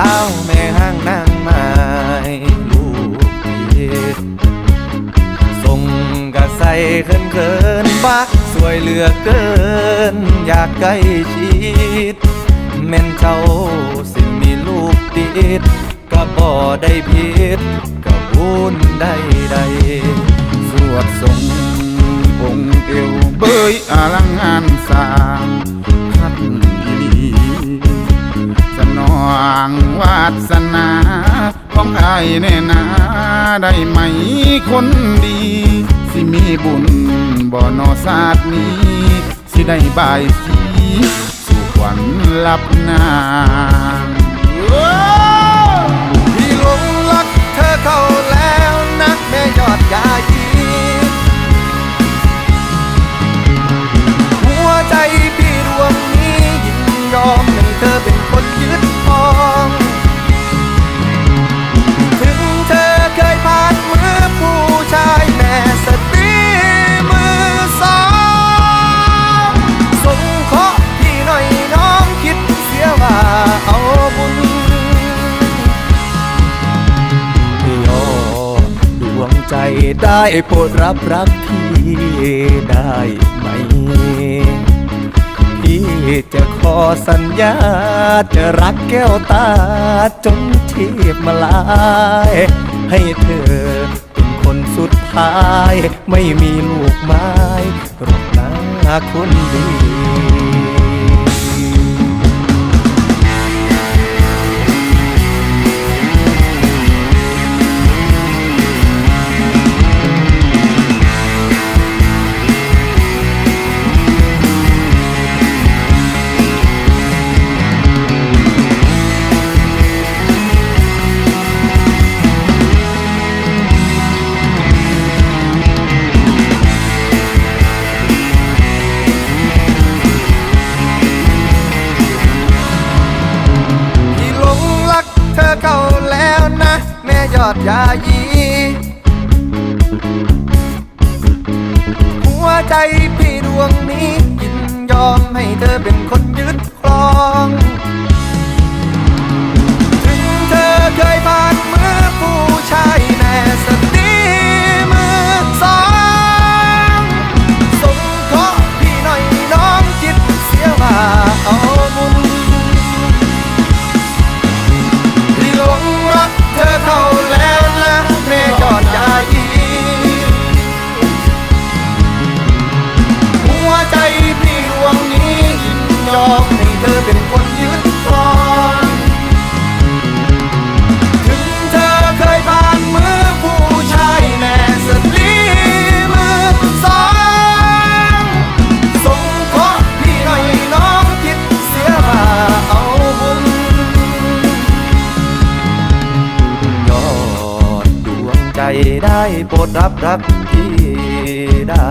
สาแม่ห้างนางไม้ลูกดีส่งกระใสเขินเขินปักสวยเหลือเกิน อยากใกล้ชิดแม่นเจ้าสิมีลูกติดก็บ่ได้ผิดก็บุญได้ใดสวดสงองเอวเบยอลังงานสาง นองวาสนาของอายแน่นาได้ไหมคนดี สิมีบุญบ่นอศาสตร์นี้ สิได้บายสีสู่ขวัญลับนา ได้โปรดรับรักพี่ได้ไหม พี่จะขอสัญญา จะรักแก้วตาจนทีบมาลาย ให้เธอเป็นคนสุดท้าย ไม่มีลูกไม้รอกนะคนดี ยอดยายี หัวใจพี่ดวงนี้ยินยอมให้เธอเป็นคนยึด อมให้เธอเป็นคนยึดครองถึงเธอเคยผ่านมือผู้ชายแม่สตรีมือสองส่งเคราะห์พี่หน่อยน้องคิดเสียว่าเอาบุญยอดดวงใจได้โปรดรับรักพี่ได้